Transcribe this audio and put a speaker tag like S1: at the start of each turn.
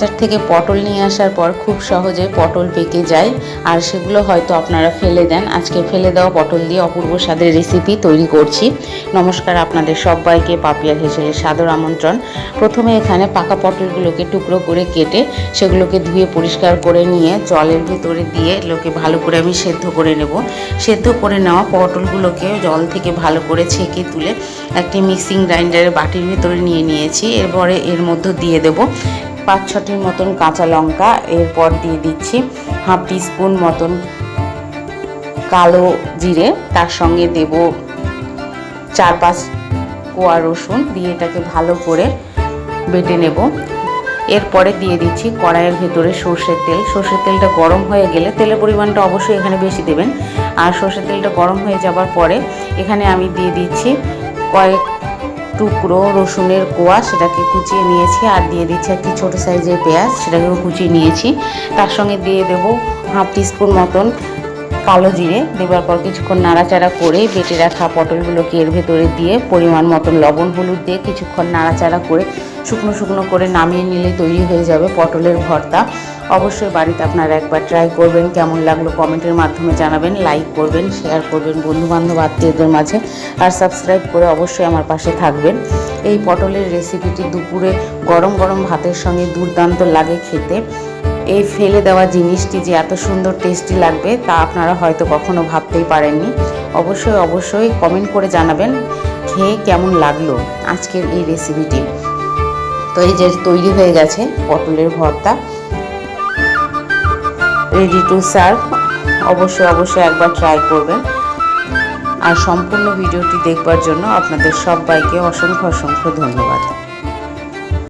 S1: বাজার থেকে পটল নিয়ে আসার পর খুব সহজে পটল পেকে যায়। আর সেগুলো হয়তো আপনারা ফেলে দেন। আজকে ফেলে দেওয়া পটল দিয়ে অপূর্ব স্বাদের রেসিপি তৈরি করছি। নমস্কার আপনাদের সবাইকে, পাপিয়ার হেসেলের সাদর আমন্ত্রণ। প্রথমে এখানে পাকা পটলগুলোকে টুকরো করে কেটে সেগুলোকে ধুয়ে পরিষ্কার করে নিয়ে জলের ভেতরে দিয়ে এগুলোকে ভালো করে আমি সেদ্ধ করে নেব। সেদ্ধ করে নেওয়া পটলগুলোকে জল থেকে ভালো করে ছেঁকে তুলে একটি মিক্সিং গ্রাইন্ডারের বাটির ভেতরে নিয়ে নিয়েছি। এরপরে এর মধ্যে দিয়ে দেব পাঁচ ছটির মতন কাঁচা লঙ্কা এরপর দিয়ে দিচ্ছি হাফ টিস্পুন মতন কালো জিরে। তার সঙ্গে দেব চার পাঁচ কোয়া রসুন দিয়ে এটাকে ভালো করে বেটে নেব। এরপরে দিয়ে দিচ্ছি কড়াইয়ের ভেতরে সর্ষের তেল। সর্ষের তেলটা গরম হয়ে গেলে তেলের পরিমাণটা অবশ্যই এখানে বেশি দেবেন। আর সর্ষের তেলটা গরম হয়ে যাবার পরে এখানে আমি দিয়ে দিচ্ছি কয়েক টুকরো রসুনের কোয়া সেটাকে কুচিয়ে নিয়েছি আর দিয়ে দিচ্ছি একটি ছোটো সাইজের পেঁয়াজ, সেটাকেও কুচিয়ে নিয়েছি। তার সঙ্গে দিয়ে দেব হাফ টিস্পুন মতন কালো জিরে। দেওয়ার পর কিছুক্ষণ নাড়াচাড়া করে বেটে রাখা পটলগুলোকে এর ভেতরে দিয়ে পরিমাণ মতন লবণ, হলুদ দিয়ে কিছুক্ষণ নাড়াচাড়া করে শুকনো শুকনো করে নামিয়ে নিলে তৈরি হয়ে যাবে পটলের ভর্তা। অবশ্যই বাড়িতে আপনারা একবার ট্রাই করবেন, কেমন লাগল কমেন্টের মাধ্যমে জানাবেন লাইক করবেন শেয়ার করবেন, বন্ধুবান্ধব, আত্মীয়দের মাঝে, আর সাবস্ক্রাইব করে অবশ্যই আমার পাশে থাকবেন। এই পটলের রেসিপিটি দুপুরে গরম গরম ভাতের সঙ্গে দুর্দান্ত লাগে খেতে। এই ফেলে দেওয়া জিনিসটি যে এত সুন্দর টেস্টি লাগবে, তা আপনারা হয়তো কখনো ভাবতেই পারেননি। অবশ্যই অবশ্যই কমেন্ট করে জানাবেন, খেয়ে কেমন লাগল আজকের এই রেসিপিটি তো এই যে তৈরি হয়ে গেছে পটলের ভর্তা। রেডি টু সার্ভ অবশ্যই অবশ্যই একবার ট্রাই করবেন। আর সম্পূর্ণ ভিডিওটি দেখবার জন্য আপনাদের সবাইকে অসংখ্য অসংখ্য ধন্যবাদ।